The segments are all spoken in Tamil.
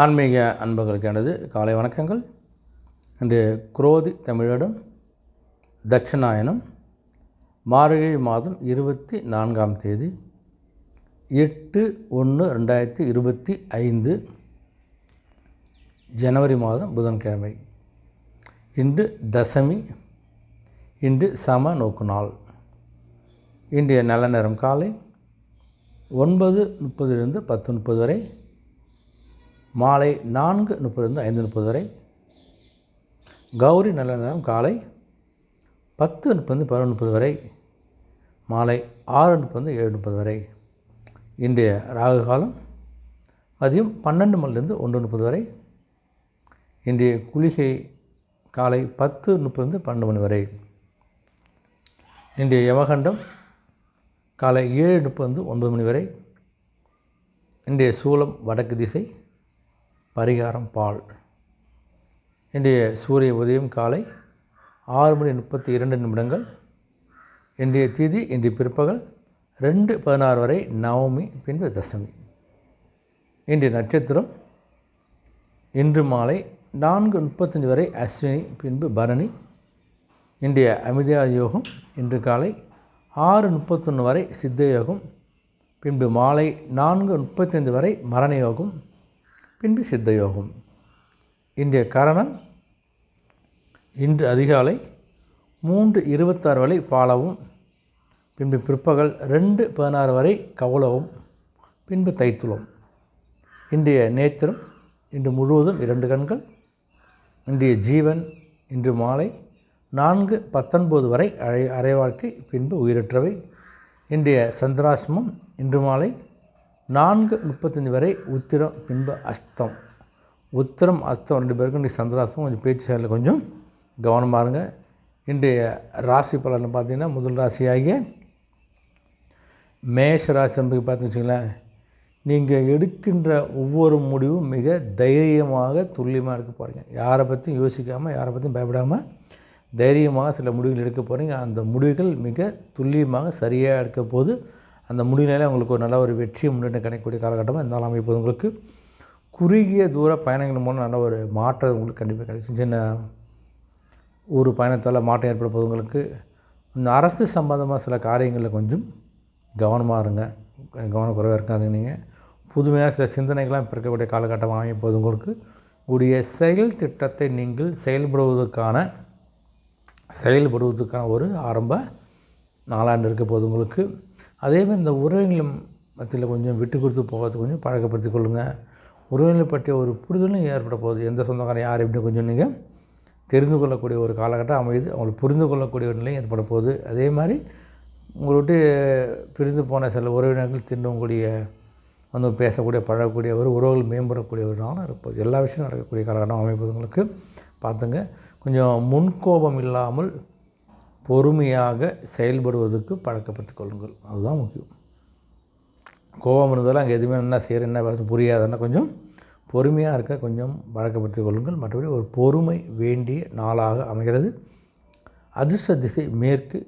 ஆன்மீக அன்பர்களுக்கானது காலை வணக்கங்கள். இன்று குரோதி தமிழடம் தட்சிணாயனம் மார்கழி மாதம் இருபத்தி நான்காம் தேதி எட்டு ஒன்று ரெண்டாயிரத்தி இருபத்தி ஐந்து ஜனவரி மாதம் புதன்கிழமை. இன்று தசமி இன்று சம நோக்கு நாள். இன்றைய நல்ல நேரம் காலை ஒன்பது முப்பதிலிருந்து பத்து முப்பது வரை மாலை நான்கு முப்பதுலேருந்து ஐந்து முப்பது வரை. கௌரி நல்ல நேரம் காலை பத்து முப்பது பதினொன்று முப்பது வரை. மாலை ஆறு முப்பது ஏழு முப்பது வரை. இன்றைய ராகு காலம் மதியம் பன்னெண்டு மணிலேருந்து ஒன்று முப்பது வரை. இன்றைய குளிகை காலை பத்து முப்பது பன்னெண்டு மணி வரை. இன்றைய யமகண்டம் காலை ஏழு முப்பது ஒன்பது மணி வரை. இன்றைய சூலம் வடக்கு திசை பரிகாரம் பால். இன்றைய சூரிய உதயம் காலை ஆறு மணி முப்பத்தி இரண்டு நிமிடங்கள். இன்றைய திதி இன்றைய பிற்பகல் ரெண்டு பதினாறு வரை நவமி பின்பு தசமி. இன்றைய நட்சத்திரம் இன்று மாலை நான்கு முப்பத்தஞ்சு வரை அஸ்வினி பின்பு பரணி. இன்றைய அமிதா யோகம் இன்று காலை ஆறு முப்பத்தொன்று வரை சித்த யோகம் பின்பு மாலை நான்கு முப்பத்தைந்து வரை மரண யோகம். பின்பு சித்தயோகம். இன்றைய கரணம் இன்று அதிகாலை மூன்று இருபத்தாறு வரை பாலவும் பின்பு பிற்பகல் ரெண்டு பதினாறு வரை கவுளவும் பின்பு தைத்துளம். இன்றைய நேத்திரம் இன்று முழுவதும் இரண்டு கண்கள் இன்றைய ஜீவன் இன்று மாலை நான்கு பத்தொன்பது வரை அரை அரைவாழ்க்கை பின்பு உயிரற்றவை. இன்றைய சந்திராசிரமம் இன்று மாலை நான்கு முப்பத்தஞ்சு வரை உத்திரம் பின்பு அஸ்தம். உத்திரம் அஸ்தம் ரெண்டு பேருக்கும் இன்றைக்கி சந்திராசம் கொஞ்சம் பேச்சு செயலில் கொஞ்சம் கவனமாக இருங்க. இன்றைய ராசி பலன் பார்த்திங்கன்னா முதல் ராசியாகிய மேஷ ராசி என்பது பார்த்து வச்சுங்களேன் நீங்கள் எடுக்கின்ற ஒவ்வொரு முடிவும் மிக தைரியமாக துல்லியமாக எடுக்க போகிறீங்க யாரை பற்றியும் யோசிக்காமல் யாரை பற்றியும் பயப்படாமல் தைரியமாக சில முடிவுகள் எடுக்க போகிறீங்க அந்த முடிவுகள் மிக துல்லியமாக சரியாக எடுக்க போது அந்த முடிவினாலே உங்களுக்கு ஒரு நல்ல ஒரு வெற்றியை முன்னிட்டு கிடைக்கக்கூடிய காலகட்டமாக இருந்தாலும் அமைப்பது உங்களுக்கு குறுகிய தூர பயணங்கள் மூலம் நல்ல ஒரு மாற்றம் உங்களுக்கு கண்டிப்பாக கிடைக்கும். சின்ன ஊர் பயணத்தால் மாற்றம் ஏற்பட உங்களுக்கு. இந்த அரசு சம்பந்தமாக சில காரியங்களில் கொஞ்சம் கவனமாக இருங்க. கவனக்குறைவாக இருக்காதுங்க நீங்கள் புதுமையாக சில சிந்தனைகள்லாம் இப்போ இருக்கக்கூடிய காலகட்டமாக அமைப்பது உங்களுக்கு. உடைய செயல் திட்டத்தை நீங்கள் செயல்படுவதற்கான செயல்படுவதற்கான ஒரு ஆரம்ப நாளாண்டு இருக்க போது உங்களுக்கு. அதேமாதிரி இந்த உறவுகளும் மத்தியில் கொஞ்சம் விட்டு கொடுத்து போகிறது கொஞ்சம் பழக்கப்படுத்தி கொள்ளுங்கள் உறவுகளை பற்றிய ஒரு புரிதலும் ஏற்பட போகுது. எந்த சொந்தக்காரன் யார் எப்படின்னு கொஞ்சம் நீங்கள் தெரிந்து கொள்ளக்கூடிய ஒரு காலகட்டம் அமையுது. அவங்களை புரிந்து கொள்ளக்கூடிய ஒரு நிலையும் ஏற்பட போகுது. அதே மாதிரி உங்களை விட்டு பிரிந்து போன சில உறவினர்கள் திரும்பக்கூடிய வந்து பேசக்கூடிய பழகக்கூடிய ஒரு உறவுகள் மேம்படக்கூடிய ஒரு நாளும் இருப்பது எல்லா விஷயம் நடக்கக்கூடிய காலகட்டம் அமைப்பது உங்களுக்கு. பார்த்துங்க. கொஞ்சம் முன்கோபம் இல்லாமல் பொறுமையாக செயல்படுவதற்கு பழக்கப்பட்டு கொள்ளுங்கள். அதுதான் முக்கியம். கோபம் இருந்தாலும் அங்கே எதுவுமே என்ன செய்கிற என்ன பேச புரியாதுன்னா கொஞ்சம் பொறுமையாக இருக்க கொஞ்சம் பழக்கப்படுத்திக் கொள்ளுங்கள். மற்றபடி ஒரு பொறுமை வேண்டிய நாளாக அமைகிறது. அதிர்ஷ்ட திசை மேற்கு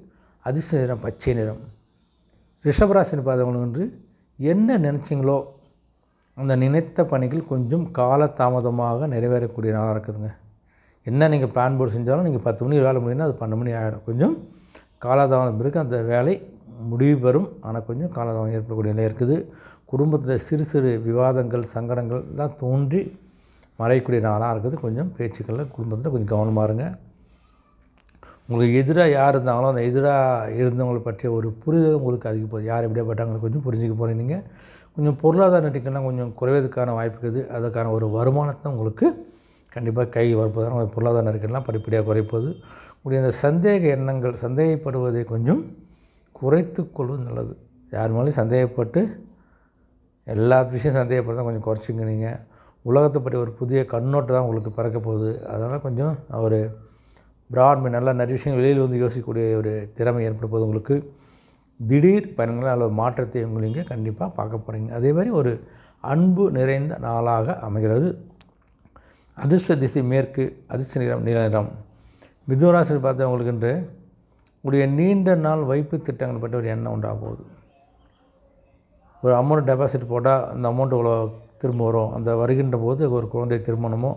அதிர்ஷ்ட நிறம் பச்சை நிறம். ரிஷபராசினி பார்த்தவங்களுக்கு என்று என்ன நினச்சிங்களோ அந்த நினைத்த பணிகள் கொஞ்சம் காலதாமதமாக நிறைவேறக்கூடிய நாளாக இருக்குதுங்க. என்ன நீங்கள் பிளான் போட்டு செஞ்சாலும் நீங்கள் பத்து மணி வேலை முடியும்னா அது பன்னெண்டு மணி ஆகிடும். கொஞ்சம் காலதாமதம் பிறகு அந்த வேலை முடிவு பெறும். ஆனால் கொஞ்சம் காலதாமதம் ஏற்படக்கூடிய நிலை இருக்குது. குடும்பத்தில் சிறு சிறு விவாதங்கள் சங்கடங்கள் தான் தோன்றி மறையக்கூடிய நாளாக இருக்குது. கொஞ்சம் பேச்சுக்களில் குடும்பத்தில் கொஞ்சம் கவனமாக இருங்க. உங்களுக்கு எதிராக யார் இருந்தாங்களோ அந்த எதிராக இருந்தவங்களை பற்றிய ஒரு புரிதல் உங்களுக்கு அதிகப்போகுது யார் எப்படியாப்பட்டாங்க கொஞ்சம் புரிஞ்சுக்க போகிறீங்க நீங்கள் கொஞ்சம் பொருளாதார நெருக்கெல்லாம் கொஞ்சம் குறைவதற்கான வாய்ப்பு இருக்குது. அதுக்கான ஒரு வருமானத்தை உங்களுக்கு கண்டிப்பாக கை வரப்போதான பொருளாதார நெருக்கடிலாம் படிப்படியாக குறைப்பது. உடைய அந்த சந்தேக எண்ணங்கள் சந்தேகப்படுவதை கொஞ்சம் குறைத்து கொள்வது நல்லது. யார் மேலேயும் சந்தேகப்பட்டு எல்லா விஷயம் சந்தேகப்படுறதா கொஞ்சம் குறைச்சிங்க நீங்கள் உலகத்தை பற்றி ஒரு புதிய கண்ணோட்டம் தான் உங்களுக்கு பிறக்க போகுது. அதனால் கொஞ்சம் ஒரு பிராட்மே நல்லா நிறைய விஷயம் வெளியில் வந்து யோசிக்கக்கூடிய ஒரு திறமை ஏற்பட போது உங்களுக்கு. திடீர் பயணங்களால் அல்லது மாற்றத்தை உங்களுக்கு கண்டிப்பாக பார்க்க போகிறீங்க அதே மாதிரி ஒரு அன்பு நிறைந்த நாளாக அமைகிறது. அதிர்ஷ்ட திசை மேற்கு அதிர்ஷ்ட நிறம் நீல நிறம். மிதுராசியில் பார்த்தவங்களுக்கு என்று உடைய நீண்ட நாள் வைப்பு திட்டங்கள் பற்றி ஒரு எண்ணம் உண்டாக போகுது. ஒரு அமௌண்ட் டெபாசிட் போட்டால் அந்த அமௌண்ட் இவ்வளோ திரும்ப வரும். அந்த வருகின்ற போது ஒரு குழந்தை திருமணமோ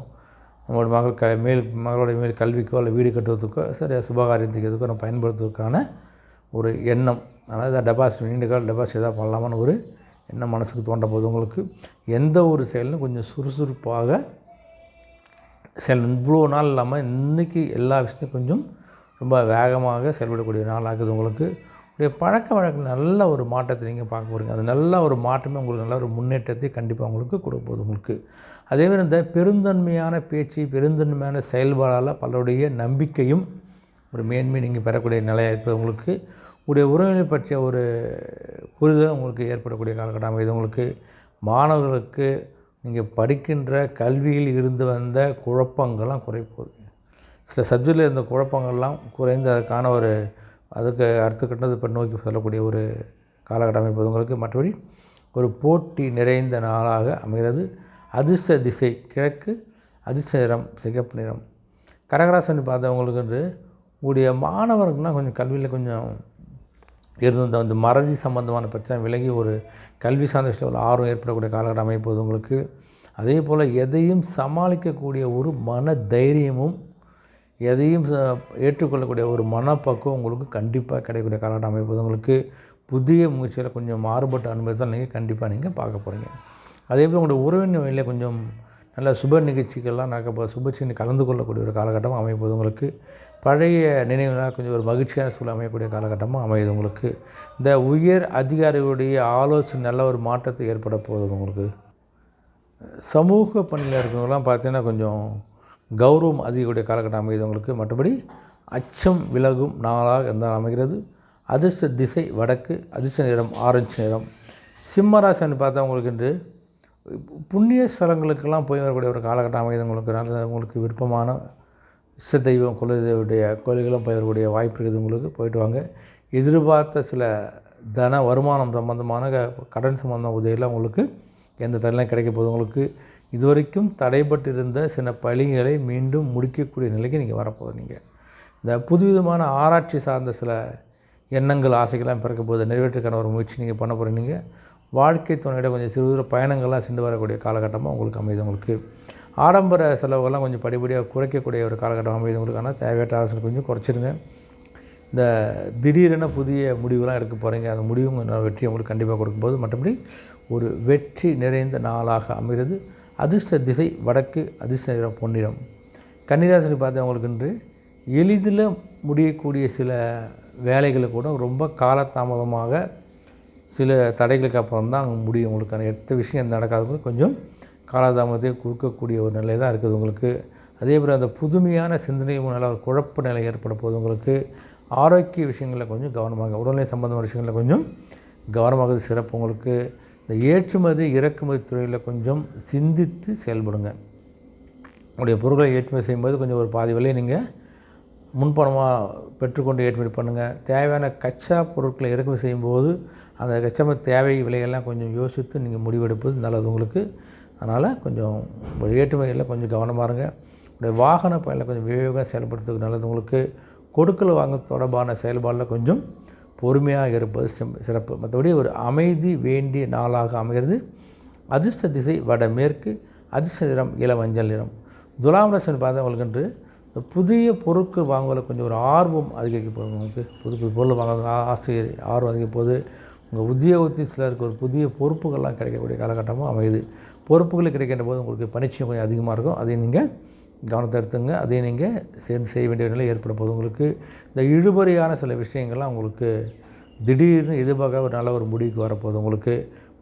நம்மளோட மகள் க மேல் மகளுடைய மேல் கல்விக்கோ இல்லை வீடு கட்டுவதற்கோ சரி சுபகாரியத்துக்கோ நம்ம பயன்படுத்துவதற்கான ஒரு எண்ணம். அதாவது டெபாசிட் நீண்ட கால டெபாசிட் எதாவது பண்ணலாமான்னு ஒரு எண்ணம் மனசுக்கு தோன்ற போது உங்களுக்கு. எந்த ஒரு செயலும் கொஞ்சம் சுறுசுறுப்பாக சில இவ்வளோ நாள் இல்லாமல் இன்றைக்கி எல்லா விஷயத்தையும் கொஞ்சம் ரொம்ப வேகமாக செயல்படக்கூடிய நாளாகுது உங்களுக்கு. உடைய பழக்க வழக்கம் நல்ல ஒரு மாற்றத்தை நீங்கள் பார்க்க போகிறீங்க அது நல்ல ஒரு மாற்றமே உங்களுக்கு நல்ல ஒரு முன்னேற்றத்தை கண்டிப்பாக உங்களுக்கு கொடுக்க போகுது உங்களுக்கு. அதேமாதிரி இந்த பெருந்தன்மையான பேச்சு பெருந்தன்மையான செயல்பாடால் பலருடைய நம்பிக்கையும் ஒரு மேன்மை நீங்கள் பெறக்கூடிய நிலையாக இருப்பது உங்களுக்கு. உடைய உறவினர் பற்றிய ஒரு புரிதல் உங்களுக்கு ஏற்படக்கூடிய காலகட்டம் இது உங்களுக்கு. மாணவர்களுக்கு நீங்கள் படிக்கின்ற கல்வியில் இருந்து வந்த குழப்பங்கள்லாம் குறைப்போகுது. சில சப்ஜெக்டில் இருந்த குழப்பங்கள்லாம் குறைந்து அதற்கான ஒரு அதுக்கு அடுத்த கட்டத்தை இப்போ நோக்கி செல்லக்கூடிய ஒரு காலகட்டம் அமைப்பது உங்களுக்கு. மற்றபடி ஒரு போட்டி நிறைந்த நாளாக அமைகிறது. அதிர்ஷ்ட திசை கிழக்கு அதிர்ஷ்ட நிறம் சிகப்பு நிறம். கடகராசன் பார்த்தவங்களுக்கு வந்து உங்களுடைய மாணவர்கள்லாம் கொஞ்சம் கல்வியில் கொஞ்சம் இருந்த அந்த மறதி சம்பந்தமான பிரச்சனை விலகி ஒரு கல்வி சார்ந்த விஷயத்தில் ஒரு ஆர்வம் ஏற்படக்கூடிய காலகட்டம் அமைப்பது உங்களுக்கு. அதே போல் எதையும் சமாளிக்கக்கூடிய ஒரு மன தைரியமும் எதையும் ச- ஏற்றுக்கொள்ளக்கூடிய ஒரு மனப்பக்குவம் உங்களுக்கு கண்டிப்பாக கிடைக்கக்கூடிய காலகட்டம் அமைப்பது உங்களுக்கு புதிய முயற்சியில் கொஞ்சம் மாறுபட்ட அனுபவத்தை நீங்கள் கண்டிப்பாக நீங்கள் பார்க்க போகிறீங்க அதே போல் உங்களுடைய உறவின் வழியில் கொஞ்சம் நல்ல சுப நிகழ்ச்சிகள்லாம் நடக்க போகுது. கலந்து கொள்ளக்கூடிய ஒரு காலகட்டம் அமைப்பது உங்களுக்கு. பழைய நினைவுலாம் கொஞ்சம் ஒரு மகிழ்ச்சியான சூழல் அமையக்கூடிய காலகட்டமாக அமையுது உங்களுக்கு. இந்த உயர் அதிகாரிகளுடைய ஆலோசனை நல்ல ஒரு மாற்றத்தை ஏற்பட போகுது உங்களுக்கு. சமூக பணியில் இருக்கிறவங்களாம் பார்த்தீங்கன்னா கொஞ்சம் கௌரவம் அதிகக்கூடிய காலகட்டம் அமையுது உங்களுக்கு. மற்றபடி அச்சம் விலகும் நாளாக இருந்தால் அமைகிறது. அதிர்ஷ்ட திசை வடக்கு அதிர்ஷ்ட நிறம் ஆரஞ்சு நிறம். சிம்மராசன் பார்த்தா உங்களுக்கு இன்று புண்ணிய ஸ்தலங்களுக்கெல்லாம் போய் வரக்கூடிய ஒரு காலகட்டம் அமையுது உங்களுக்கு. நல்ல உங்களுக்கு விருப்பமான இஷ்ட தெய்வம் குலதெய்வடைய கோயில்களும் பயிரக்கூடிய வாய்ப்பு இருக்குது உங்களுக்கு. போயிட்டு வாங்க. எதிர்பார்த்த சில தன வருமானம் சம்பந்தமான கடன் சம்பந்தமான உதவியெல்லாம் உங்களுக்கு எந்த தடையிலும் கிடைக்க போகுது. உங்களுக்கு இதுவரைக்கும் தடைபட்டு இருந்த சில பழிகளை மீண்டும் முடிக்கக்கூடிய நிலைக்கு நீங்கள் வரப்போகுது நீங்கள் இந்த புதுவிதமான ஆராய்ச்சி சார்ந்த சில எண்ணங்கள் ஆசைகள்லாம் பிறக்க போது நிறைவேற்றுக்கான ஒரு முயற்சி நீங்கள் பண்ண போகிறீங்க வாழ்க்கை துணையிட கொஞ்சம் சிறு தூர பயணங்கள்லாம் சென்று வரக்கூடிய காலகட்டமாக உங்களுக்கு அமைது உங்களுக்கு. ஆடம்பர செலவுகள்லாம் கொஞ்சம் படிப்படியாக குறைக்கக்கூடிய ஒரு காலகட்டம் அமையுது தேவையற்ற ஆலோசனை கொஞ்சம் குறைச்சிடுங்க இந்த திடீரென புதிய முடிவுலாம் எடுக்க போகிறீங்க அந்த முடிவும் வெற்றி உங்களுக்கு கண்டிப்பாக கொடுக்கும்போது மற்றபடி ஒரு வெற்றி நிறைந்த நாளாக அமைகிறது. அதிர்ஷ்ட திசை வடக்கு அதிர்ஷ்ட நிறம் பொன்னிறம். பார்த்தா பார்த்தவங்களுக்கு இன்று எளிதில் முடியக்கூடிய சில வேலைகளை கூட ரொம்ப காலதாமதமாக சில தடைகளுக்கு அப்புறம் தான் முடியும். உங்களுக்கான எத்த விஷயம் நடக்காத போது கொஞ்சம் காலதாமதத்தை கொடுக்கக்கூடிய ஒரு நிலை தான் இருக்குது உங்களுக்கு. அதே போல் அந்த புதுமையான சிந்தனை முன்னால் ஒரு குழப்ப நிலை ஏற்பட போகுது உங்களுக்கு ஆரோக்கிய விஷயங்களில் கொஞ்சம் கவனமாக உடல்நிலை சம்பந்தமான விஷயங்களில் கொஞ்சம் கவனமாக சிறப்பு உங்களுக்கு. இந்த ஏற்றுமதி இறக்குமதி துறையில் கொஞ்சம் சிந்தித்து செயல்படுங்க. உங்களுடைய பொருட்களை ஏற்றுமதி செய்யும்போது கொஞ்சம் ஒரு பாதி விலையை நீங்கள் முன்பணமாக பெற்றுக்கொண்டு ஏற்றுமதி பண்ணுங்கள் தேவையான கச்சா பொருட்களை இறக்குமதி செய்யும்போது அந்த கச்சா தேவை விலையெல்லாம் கொஞ்சம் யோசித்து நீங்கள் முடிவெடுப்பது நல்லது உங்களுக்கு. அதனால் கொஞ்சம் ஏற்றுமதியில் கொஞ்சம் கவனமாக இருங்க. உங்களுடைய வாகன பயணில் கொஞ்சம் விவேகம் செயல்படுறதுக்கு நல்லது. உங்களுக்கு கொடுக்கல் வாங்க தொடர்பான செயல்பாடில் கொஞ்சம் பொறுமையாக இருப்பது சிறப்பு. மற்றபடி ஒரு அமைதி வேண்டிய நாளாக அமைகிறது. அதிர்ஷ்ட திசை வடமேற்கு அதிர்ஷ்ட நிறம் இளமஞ்சள் நிறம். துலாம் ரசன் பார்த்தவங்களுக்கு என்று இந்த புதிய பொருட்கள் வாங்குவதில் கொஞ்சம் ஒரு ஆர்வம் அதிகரிக்க போகுது. உங்களுக்கு புது புது பொருள் வாங்குறது ஆசை ஆர்வம் அதிகரிக்க போகுது. உங்கள் உத்தியோகத்தில் சிலருக்கு ஒரு புதிய பொறுப்புகள்லாம் கிடைக்கக்கூடிய காலகட்டமும் அமையுது. பொறுப்புகள் கிடைக்கின்ற போது உங்களுக்கு பணிச்சயம் கொஞ்சம் அதிகமாக இருக்கும். அதை நீங்கள் கவனத்தை எடுத்துங்க. அதை நீங்கள் சேர்ந்து செய்ய வேண்டிய நிலை ஏற்பட போகுது உங்களுக்கு இந்த இழுபறியான சில விஷயங்கள்லாம் உங்களுக்கு திடீர்னு எதிர்பார்க்க ஒரு நல்ல ஒரு முடிவுக்கு வரப்போகுது உங்களுக்கு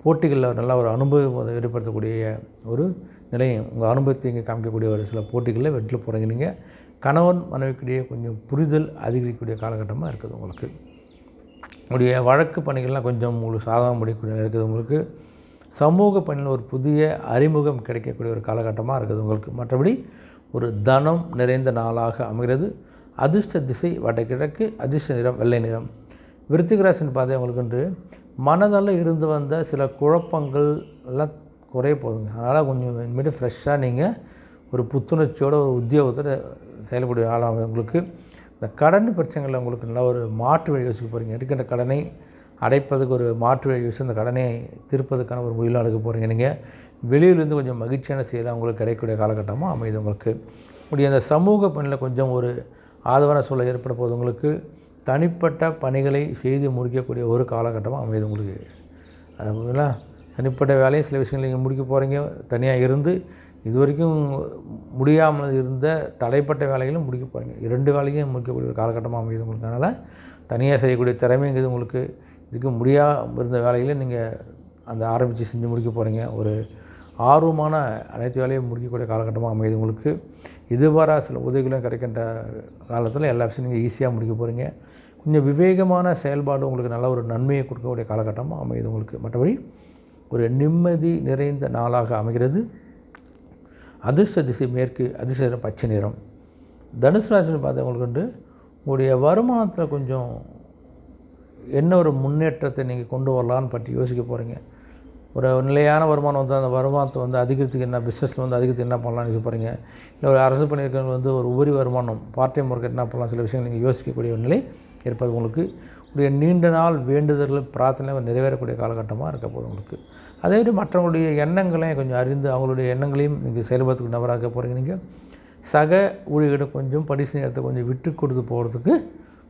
போட்டிகளில் நல்ல ஒரு அனுபவம் ஏற்படுத்தக்கூடிய ஒரு நிலையும் உங்கள் அனுபவத்தை இங்கே காமிக்கக்கூடிய ஒரு சில போட்டிகளில் வெற்றில் போகிறீங்க நீங்கள் கணவன் மனைவிக்கிடையே கொஞ்சம் புரிதல் அதிகரிக்கக்கூடிய காலகட்டமாக இருக்குது உங்களுக்கு. உங்களுடைய வழக்கு பணிகள்லாம் கொஞ்சம் உங்களுக்கு சாதகம் முடியக்கூடிய இருக்குது. உங்களுக்கு சமூக பணியில் ஒரு புதிய அறிமுகம் கிடைக்கக்கூடிய ஒரு காலகட்டமாக இருக்குது உங்களுக்கு. மற்றபடி ஒரு தனம் நிறைந்த நாளாக அமைகிறது. அதிர்ஷ்ட திசை வடகிழக்கு அதிர்ஷ்ட நிறம் வெள்ளை நிறம். விருச்சிக ராசின்னு பார்த்தா உங்களுக்கு என்று மனதில் இருந்து வந்த சில குழப்பங்கள் எல்லாம் குறைய போகுதுங்க. அதனால் கொஞ்சம் இனிமேட்டு ஃப்ரெஷ்ஷாக நீங்கள் ஒரு புத்துணர்ச்சியோட ஒரு உத்தியோகத்தோட செயல்படக்கூடிய ஆளாகும் உங்களுக்கு. இந்த கடன் பிரச்சனைகளில் உங்களுக்கு நல்லா ஒரு மாற்று வழி யோசிக்க போகிறீங்க இருக்கின்ற கடனை அடைப்பதுக்கு ஒரு மாற்று வழி யூஸ் அந்த கடனை திருப்பதற்கான ஒரு முடிவில் எடுக்க போகிறீங்க நீங்கள் வெளியிலேருந்து கொஞ்சம் மகிழ்ச்சியான செய்தால் உங்களுக்கு கிடைக்கக்கூடிய காலகட்டமாக அமைது உங்களுக்கு. உடைய அந்த சமூக பணியில் கொஞ்சம் ஒரு ஆதரவான சூழல் ஏற்பட போது உங்களுக்கு தனிப்பட்ட பணிகளை செய்து முடிக்கக்கூடிய ஒரு காலகட்டமாக அமையுது உங்களுக்கு. அது அதுங்களா தனிப்பட்ட வேலையை சில விஷயங்கள் நீங்கள் முடிக்க போகிறீங்க தனியாக இருந்து இது வரைக்கும் முடியாமல் இருந்த தடைப்பட்ட வேலைகளும் முடிக்க போகிறீங்க இரண்டு வேலையும் முடிக்கக்கூடிய ஒரு காலகட்டமாக அமையுது உங்களுக்கு. அதனால் தனியாக செய்யக்கூடிய திறமைங்கிறது உங்களுக்கு இதுக்கு முடியாமல் இருந்த வேலையில் நீங்கள் அந்த ஆரம்பித்து செஞ்சு முடிக்க போகிறீங்க ஒரு ஆர்வமான அனைத்து வேலையும் முடிக்கக்கூடிய காலகட்டமாக அமையுது உங்களுக்கு. இதுவரை சில உதவிகளும் கிடைக்கின்ற காலத்தில் எல்லா விஷயம் நீங்கள் ஈஸியாக முடிக்க போகிறீங்க கொஞ்சம் விவேகமான செயல்பாடு உங்களுக்கு நல்ல ஒரு நன்மையை கொடுக்கக்கூடிய காலகட்டமாக அமையுது உங்களுக்கு. மற்றபடி ஒரு நிம்மதி நிறைந்த நாளாக அமைகிறது. அதிர்ஷ்ட திசை மேற்கு அதிர்ஷ்ட பச்சை நிறம். தனுசு ராசின்னு பார்த்தவங்களுக்கு உங்களுடைய வருமானத்தில் கொஞ்சம் என்ன ஒரு முன்னேற்றத்தை நீங்கள் கொண்டு வரலான்னு பற்றி யோசிக்க போகிறீங்க? ஒரு நிலையான வருமானம் வந்து அந்த வருமானத்தை வந்து அதிகரித்துக்கு என்ன பிஸ்னஸில் வந்து அதிகரித்து என்ன பண்ணலாம்னு யோசிக்க போகிறீங்க? இல்லை ஒரு அரசு பணியிருக்கிறவங்க வந்து ஒரு உபரி வருமானம் பார்ட் டைம் ஒர்க் என்ன பண்ணலாம்? சில விஷயங்கள் நீங்கள் யோசிக்கக்கூடிய ஒரு நிலை இருப்பது உங்களுக்கு. உடைய நீண்ட நாள் வேண்டுதல்கள் பிரார்த்தனை நிறைவேறக்கூடிய காலகட்டமாக இருக்க போகுது உங்களுக்கு. அதே மாதிரி மற்றவங்களுடைய எண்ணங்களையும் கொஞ்சம் அறிந்து அவங்களுடைய எண்ணங்களையும் நீங்கள் செயல்படுத்துக்கு நபராக போகிறீங்க நீங்கள் சக ஊழியர்கிட்ட கொஞ்சம் படிசு நேரத்தை கொஞ்சம் விட்டு கொடுத்து போகிறதுக்கு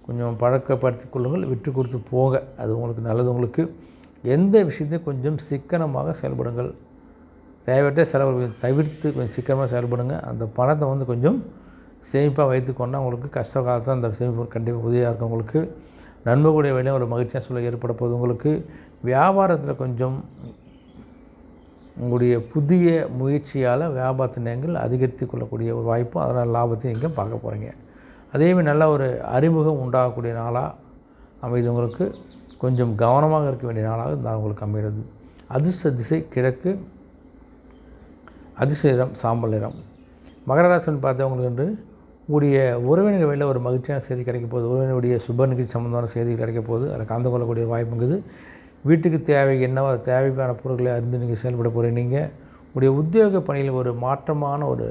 கொஞ்சம் பழக்கப்படுத்தி கொள்ளுங்கள் விட்டு கொடுத்து போங்க. அது உங்களுக்கு நல்லது. உங்களுக்கு எந்த விஷயத்தையும் கொஞ்சம் சிக்கனமாக செயல்படுங்கள். தேவையற்ற செலவு தவிர்த்து கொஞ்சம் சிக்கனமாக செயல்படுங்க அந்த பணத்தை வந்து கொஞ்சம் சேமிப்பாக வைத்துக்கொண்டால் உங்களுக்கு கஷ்ட காலத்தில் அந்த சேமிப்பு கண்டிப்பாக உதவியாக இருக்கும் உங்களுக்கு. நன்மை கூடிய வேலையும் ஒரு மகிழ்ச்சியாக சொல்ல ஏற்பட போகுது உங்களுக்கு. வியாபாரத்தில் கொஞ்சம் உங்களுடைய புதிய முயற்சியால் வியாபாரத்தை நீங்கள் அதிகரித்து கொள்ளக்கூடிய ஒரு வாய்ப்பும் அதனால் லாபத்தையும் நீங்கள் பார்க்க போகிறீங்க அதேமாதிரி நல்ல ஒரு அறிமுகம் உண்டாகக்கூடிய நாளாக அமைது உங்களுக்கு கொஞ்சம் கவனமாக இருக்க வேண்டிய நாளாக இந்த உங்களுக்கு அமைகிறது. அதிர்ஷ்ட திசை கிழக்கு அதிர்ஷ்ட நிறம் சாம்பல் நிறம். மகர ராசின்னு பார்த்தவங்களுக்கு என்று உங்களுடைய உறவினர் வெளியில் ஒரு மகிழ்ச்சியான செய்தி கிடைக்க போகுது. உறவினருடைய சுப நிகழ்ச்சி சம்மந்தமான செய்தி கிடைக்க போகுது. அதில் கலந்து கொள்ளக்கூடிய வாய்ப்புங்குது வீட்டுக்கு தேவை என்னவோ தேவையான பொருட்களை அறிந்து நீங்கள் செயல்பட போகிறீங்க. நீங்கள் உங்களுடைய உத்தியோக பணியில் ஒரு மாற்றமான ஒரு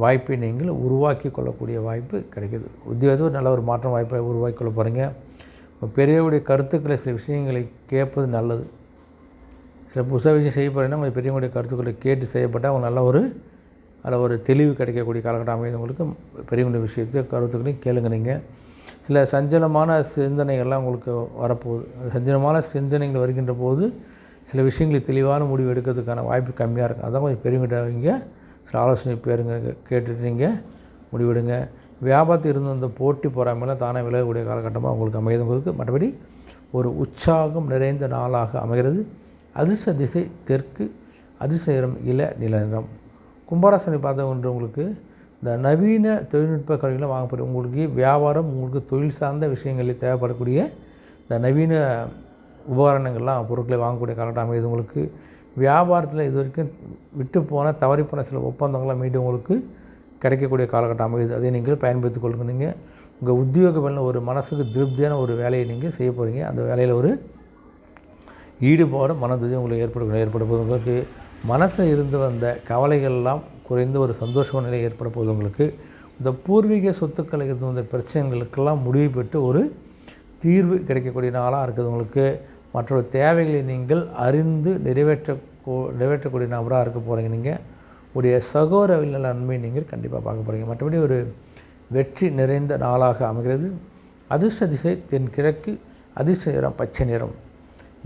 வாய்ப்பை நீங்கள் உருவாக்கி கொள்ளக்கூடிய வாய்ப்பு கிடைக்குது. உத்தியோகத்தில் நல்ல ஒரு மாற்றம் வாய்ப்பை உருவாக்கி கொள்ள போகிறீங்க பெரியவருடைய கருத்துக்களை சில விஷயங்களை கேட்பது நல்லது. சில புதுசாக விஷயம் செய்ய போகிறீங்கன்னா கொஞ்சம் பெரியவங்களுடைய கருத்துக்களை கேட்டு செய்யப்பட்டால் அவங்க நல்ல ஒரு அதில் ஒரு தெளிவு கிடைக்கக்கூடிய காலகட்டம் அமைந்தவங்களுக்கு உங்களுக்கு பெரியவங்களுடைய விஷயத்தை கருத்துக்களையும் கேளுங்க நீங்கள் சில சஞ்சலமான சிந்தனைகள்லாம் உங்களுக்கு வரப்போகுது. சஞ்சலமான சிந்தனைகள் வருகின்ற போது சில விஷயங்களை தெளிவான முடிவு எடுக்கிறதுக்கான வாய்ப்பு கம்மியாக இருக்கும். அதான் கொஞ்சம் பெரியவங்கிட்ட இங்கே ஆலோசனை பேருங்க கேட்டுட்டு நீங்கள் முடிவெடுங்க. வியாபாரத்தில் இருந்த அந்த போட்டி பொறாமையெல்லாம் தானே விலகக்கூடிய காலகட்டமாக உங்களுக்கு அமைதுங்களுக்கு மற்றபடி ஒரு உற்சாகம் நிறைந்த நாளாக அமைகிறது. அதிர்ஷ்ட திசை தெற்கு அதிர்ஷ்ட இல இள நில நிறம். கும்பராசனை பார்த்தவங்க உங்களுக்கு இந்த நவீன தொழில்நுட்ப கருவிகளை வாங்கப்படும் உங்களுக்கு வியாபாரம் உங்களுக்கு தொழில் சார்ந்த விஷயங்களில் தேவைப்படக்கூடிய இந்த நவீன உபகரணங்கள்லாம் பொருட்களை வாங்கக்கூடிய காலகட்டம் அமையுது உங்களுக்கு. வியாபாரத்தில் இது வரைக்கும் விட்டு போன தவறி போன சில ஒப்பந்தங்கள்லாம் மீண்டும் உங்களுக்கு கிடைக்கக்கூடிய காலகட்டம் அமையுது. அதை நீங்கள் பயன்படுத்திக் கொள்ளுங்க. நீங்கள் உங்கள் உத்தியோக பலன் ஒரு மனசுக்கு திருப்தியான ஒரு வேலையை நீங்கள் செய்ய போகிறீங்க அந்த வேலையில் ஒரு ஈடுபாடு மனதுதி உங்களுக்கு ஏற்பட ஏற்பட போது உங்களுக்கு மனசில் இருந்து வந்த கவலைகள்லாம் குறைந்து ஒரு சந்தோஷமான நிலை ஏற்பட போகுது உங்களுக்கு. இந்த பூர்வீக சொத்துக்களை இருந்து வந்த பிரச்சனைகளுக்கெல்லாம் முடிவு பெற்று ஒரு தீர்வு கிடைக்கக்கூடிய நாளாக இருக்குது உங்களுக்கு. மற்றொரு தேவைகளை நீங்கள் அறிந்து நிறைவேற்ற நிறைவேற்றக்கூடிய நபராக இருக்க போகிறீங்க நீங்கள் உடைய சகோதர நன்மை நீங்கள் கண்டிப்பாக பார்க்க போகிறீங்க மற்றபடி ஒரு வெற்றி நிறைந்த நாளாக அமைகிறது. அதிர்ஷ்ட திசை தென்கிழக்கு அதிர்ஷ்ட நிறம் பச்சை நிறம்.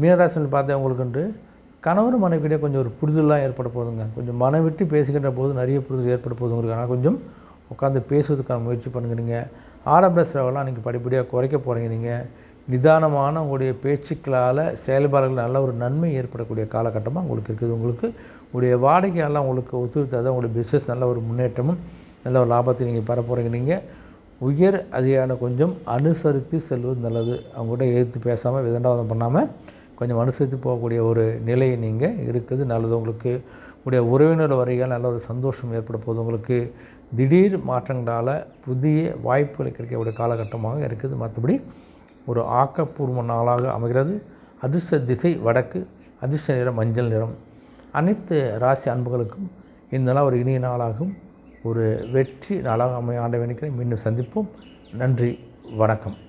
மீனராசினில் பார்த்தா உங்களுக்கு வந்து கணவன் மனைவியிடையே கொஞ்சம் ஒரு புரிதலாக ஏற்பட போதுங்க. கொஞ்சம் மனம் விட்டு பேசுகின்ற போது நிறைய புரிதல் ஏற்பட போது உங்களுக்கு ஆனால் கொஞ்சம் உட்காந்து பேசுவதற்கான முயற்சி பண்ணுங்க நீங்கள் ஆடம்பர செலவெல்லாம் நீங்கள் படிப்படியாக குறைக்க போகிறீங்க நீங்கள் நிதானமான உங்களுடைய பேச்சுக்களால் செயல்பாடுகள் நல்ல ஒரு நன்மை ஏற்படக்கூடிய காலகட்டமாக உங்களுக்கு இருக்குது. உங்களுக்கு உங்களுடைய வாடகையெல்லாம் உங்களுக்கு ஒத்துழைத்தால் தான் உங்களுடைய பிஸ்னஸ் நல்ல ஒரு முன்னேற்றமும் நல்ல ஒரு லாபத்தை நீங்கள் பெற போகிறீங்க நீங்கள் உயர் அதிகாரம் கொஞ்சம் அனுசரித்து செல்வது நல்லது. அவங்ககிட்ட எதிர்த்து பேசாமல் விதண்டாவதம் பண்ணாமல் கொஞ்சம் அனுசரித்து போகக்கூடிய ஒரு நிலை நீங்கள் இருக்குது. நல்லது உங்களுக்கு உடைய உறவினர் வரையால் நல்ல ஒரு சந்தோஷம் ஏற்பட போகுது. உங்களுக்கு திடீர் மாற்றங்களால் புதிய வாய்ப்புகள் கிடைக்கக்கூடிய காலகட்டமாக இருக்குது. மற்றபடி ஒரு ஆக்கப்பூர்வ நாளாக அமைகிறது. அதிர்ஷ்ட திசை வடக்கு அதிர்ஷ்ட நிறம் மஞ்சள் நிறம். அனைத்து ராசி அன்புகளுக்கும் இந்த நாள் ஒரு இனிய நாளாகும். ஒரு வெற்றி நாளாக அமைய ஆண்ட மீண்டும் சந்திப்போம். நன்றி வணக்கம்.